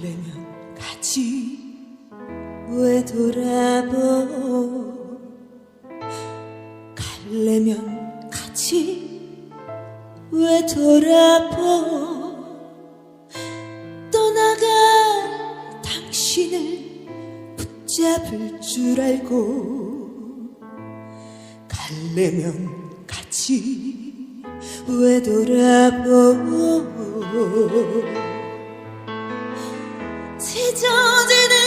갈래면 가지. 왜 돌아보 갈래면 가지. 왜 돌아보 당신을 붙잡을 줄 알고 갈래면 가지 왜 돌아보. 찢어지는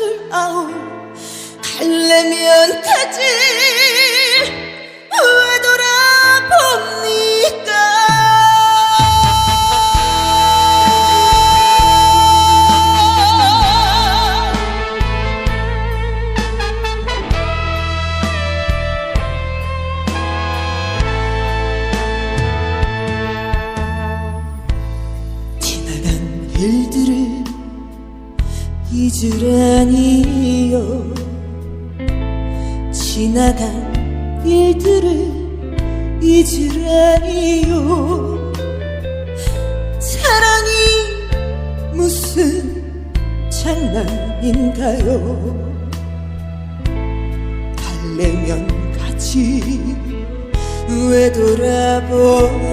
줄 아오 갈래면 가지 잊으라니요. 지나간 일들을 잊으라니요. 사랑이 무슨 장난인가요? 달래면 가지 왜 돌아보